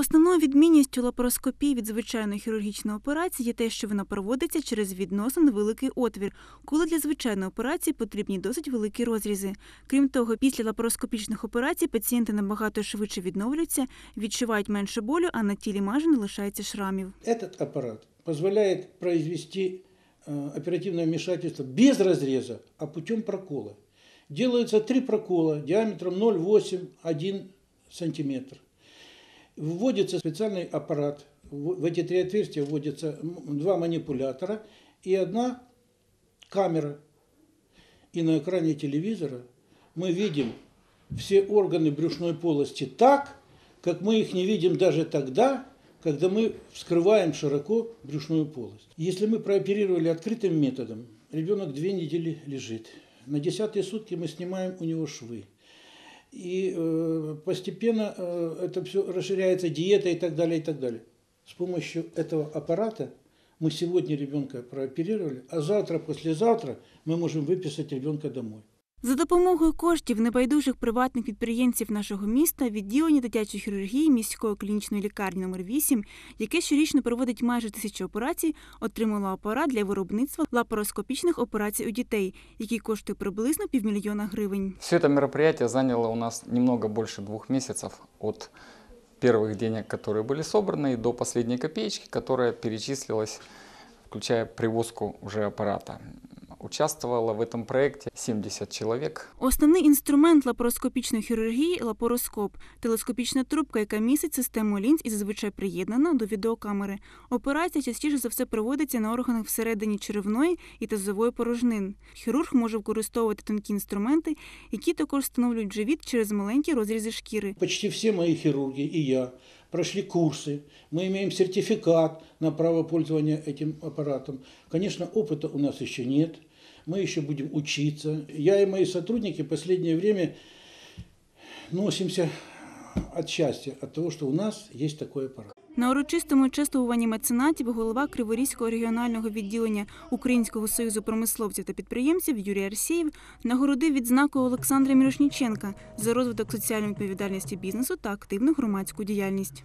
Основною відмінністю лапароскопії від звичайної хірургічної операції є те, що вона проводиться через відносно невеликий отвір, коли для звичайної операції потрібні досить великі розрізи. Крім того, після лапароскопічних операцій пацієнти набагато швидше відновлюються, відчувають менше болю, а на тілі майже не лишається шрамів. Этот аппарат позволяет произвести э, оперативное вмешательство без разреза, а путем прокола. Делаются три прокола диаметром 0,8-1 сантиметр. Вводится специальный аппарат. В эти три отверстия вводятся два манипулятора и одна камера. И на экране телевизора мы видим все органы брюшной полости так, как мы их не видим даже тогда, когда мы вскрываем широко брюшную полость. Если мы прооперировали открытым методом, ребенок две недели лежит. На десятые сутки мы снимаем у него швы. И э, постепенно э, это все расширяется, диета и так далее, и так далее. С помощью этого аппарата мы сегодня ребенка прооперировали, а завтра, послезавтра мы можем выписать ребенка домой. За допомогою коштів небайдужих приватних підприємців нашого міста відділення дитячої хірургії міської клінічної лікарні номер 8 яке щорічно проводить майже тисячу операцій, отримало апарат для виробництва лапароскопічних операцій у дітей, який коштує приблизно півмільйона гривень. Все это мероприятие заняло у нас немного больше двух месяцев от первых денег, которые были собраны, и до последней копеечки, которая перечислилась, включая привозку уже аппарата. Участвовало в этом проекте 70 человек. Основний інструмент лапароскопічної хірургії лапароскоп телескопічна трубка, яка містить систему лінз і зазвичай приєднана до відеокамери. Операція частіше за все проводиться на органах всередині черевної і тазової порожнин. Хірург може використовувати тонкі інструменти, які також встановлюють живіт через маленькі розрізи шкіри. Почти все мои хирурги и я прошли курсы. Мы имеем сертификат на право пользования этим аппаратом. Конечно, опыта у нас еще нет. Мы еще будем учиться. Я и мои сотрудники в последнее время носимся от счастья, от того, что у нас есть такой аппарат. На урочистому чествуванні меценатів голова Криворізького регіонального відділення Українського союзу промисловців та підприємців Юрій Арсєєв нагородив відзнакою Олександра Мірошніченка за розвиток соціальної відповідальності бізнесу та активну громадську діяльність.